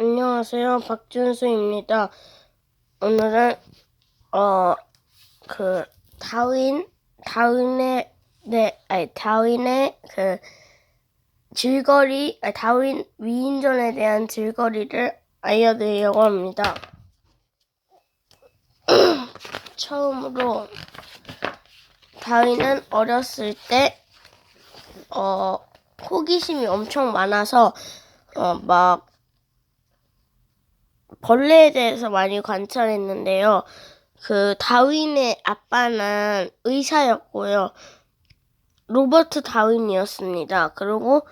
안녕하세요. 박준수입니다. 오늘은, 어, 그, 다윈, 다윈의, 네, 아니, 다윈의 그, 질거리, 아니, 다윈 위인전에 대한 질거리를 알려드리려고 합니다. 처음으로, 다윈은 어렸을 때, 어, 호기심이 엄청 많아서, 어, 막, 벌레에 대해서 많이 관찰했는데요. 그 다윈의 아빠는 의사였고요. 로버트 다윈이었습니다. 그리고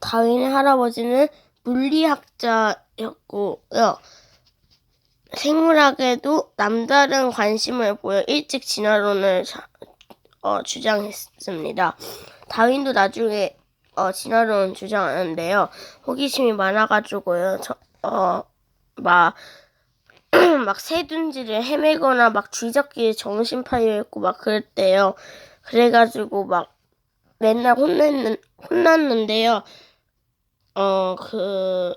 다윈의 할아버지는 물리학자였고요. 생물학에도 남다른 관심을 보여 일찍 진화론을 자- 어, 주장했습니다. 다윈도 나중에 어, 진화론 주장하는데요. 호기심이 많아가지고요. 저, 어, 막, 막 새둔지를 헤매거나 막 쥐잡기에 정신 파여있고 막 그랬대요. 그래가지고 막 맨날 혼냈는, 혼났는데요. 어, 그,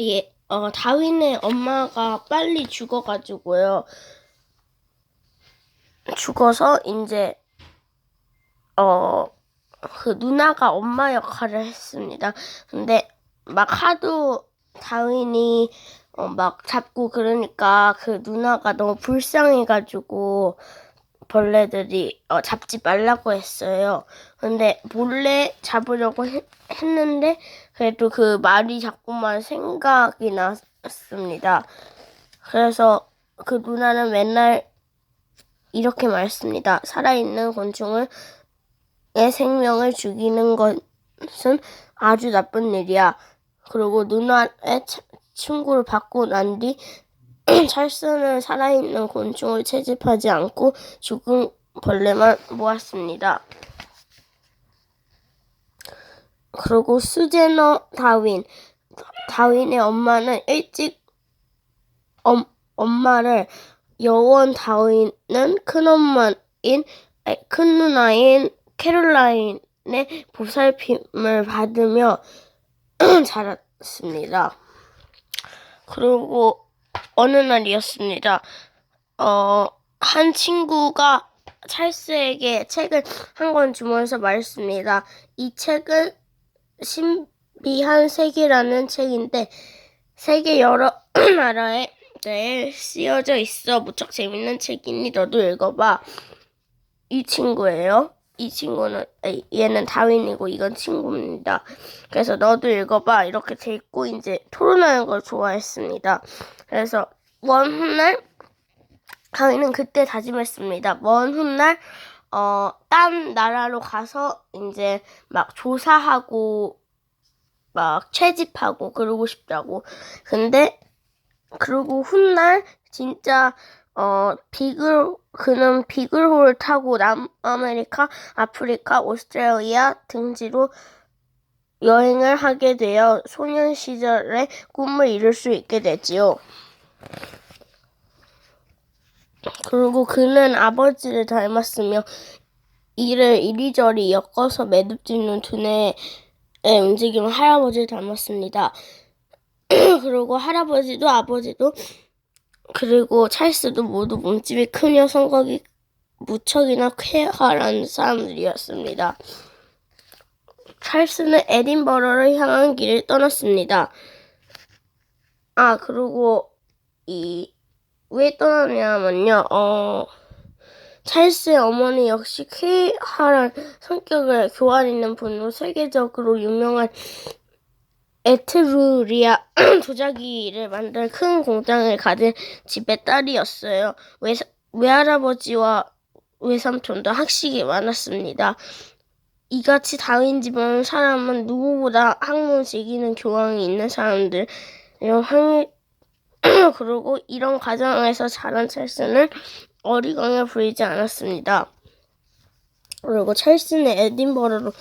예, 어, 다윈의 엄마가 빨리 죽어가지고요. 죽어서 이제, 어, 그 누나가 엄마 역할을 했습니다. 근데 막 하도 다윈이 어, 막 잡고 그러니까 그 누나가 너무 불쌍해가지고 벌레들이 어, 잡지 말라고 했어요. 근데 몰래 잡으려고 했, 했는데 그래도 그 말이 자꾸만 생각이 났습니다. 그래서 그 누나는 맨날 이렇게 말했습니다. 살아있는 곤충을 의 생명을 죽이는 것은 아주 나쁜 일이야. 그리고 누나의 차- 친구를 받고 난 뒤 찰스는 살아있는 곤충을 채집하지 않고 죽은 벌레만 모았습니다. 그리고 수제너 다윈. 다윈의 엄마는 일찍 엄, 엄마를 여원 다윈은 큰엄마인 큰 누나인 캐롤라인의 보살핌을 받으며 자랐 습니다. 그리고 어느 날이었습니다. 어, 한 친구가 찰스에게 책을 한 권 주면서 말했습니다. 이 책은 신비한 세계라는 책인데 세계 여러 나라에 대해 쓰여져 있어 무척 재밌는 책이니 너도 읽어봐. 이 친구예요. 이 친구는 얘는 다윈이고 이건 친구입니다. 그래서 너도 읽어봐 이렇게 돼 있고 이제 토론하는 걸 좋아했습니다. 그래서 먼 훗날 다윈은 그때 다짐했습니다. 먼 훗날 어, 딴 나라로 가서 이제 막 조사하고 막 채집하고 그러고 싶다고. 근데 그리고 훗날 진짜 어 비글 그는 비글호를 타고 남아메리카, 아프리카, 오스트레일리아 등지로 여행을 하게 되어 소년 시절의 꿈을 이룰 수 있게 되지요. 그리고 그는 아버지를 닮았으며 이를 이리저리 엮어서 매듭짓는 두뇌의 움직임을 할아버지를 닮았습니다. 그리고 할아버지도 아버지도 그리고 찰스도 모두 몸집이 크며 성격이 무척이나 쾌활한 사람들이었습니다. 찰스는 에딘버러를 향한 길을 떠났습니다. 아 그리고 이 왜 떠나냐면요. 어 찰스의 어머니 역시 쾌활한 성격을 교환 있는 분으로 세계적으로 유명한 에트루리아 도자기를 만들 큰 공장을 가진 집의 딸이었어요. 외, 외할아버지와 외삼촌도 학식이 많았습니다. 이같이 다윈 집안 사람은 누구보다 학문 즐기는 교양이 있는 사람들. 그리고 이런 가정에서 자란 찰스는 어리광에 부리지 않았습니다. 그리고 찰스는 에딘버러를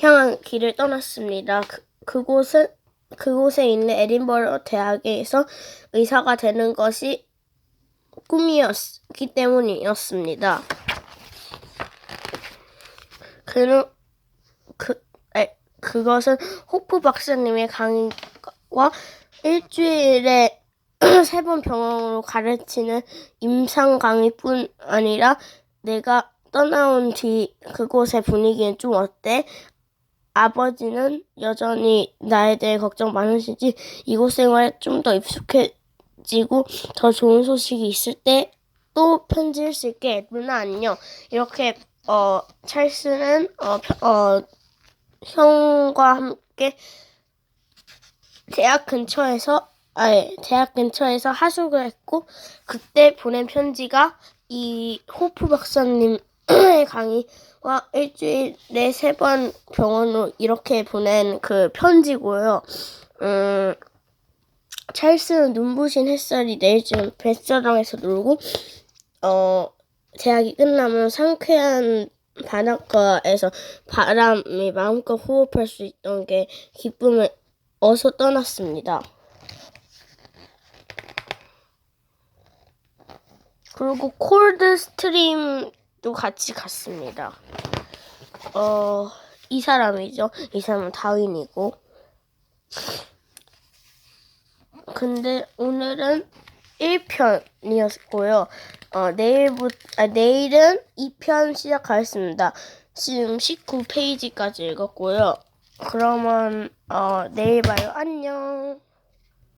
향한 길을 떠났습니다. 그, 그곳은 그곳에 있는 에딘버러 대학에서 의사가 되는 것이 꿈이었기 때문이었습니다. 그는 그, 에, 그것은 호프 박사님의 강의와 일주일에 세 번 병원으로 가르치는 임상 강의뿐 아니라 내가 떠나온 뒤 그곳의 분위기는 좀 어때? 아버지는 여전히 나에 대해 걱정 많으신지 이곳 생활에 좀더 익숙해지고 더 좋은 소식이 있을 때 또 편지를 쓸게. 누나 안녕. 이렇게 어 찰스는 어, 펴- 어 형과 함께 대학 근처에서 아예 대학 근처에서 하숙을 했고 그때 보낸 편지가 이 호프 박사님 의 강의와 일주일에 세 번 병원으로 이렇게 보낸 그 편지고요. 음, 찰스는 눈부신 햇살이 내리쬐는 뱃사랑에서 놀고 어 대학이 끝나면 상쾌한 바닷가에서 바람이 마음껏 호흡할 수 있던 게 기쁨을 어서 떠났습니다. 그리고 콜드 스트림 도 같이 갔습니다. 어, 이 사람이죠. 이 사람은 다윈이고. 근데 오늘은 1편이었고요. 어, 내일부, 아, 내일은 2편 시작하겠습니다. 지금 19페이지까지 읽었고요. 그러면, 어, 내일 봐요. 안녕.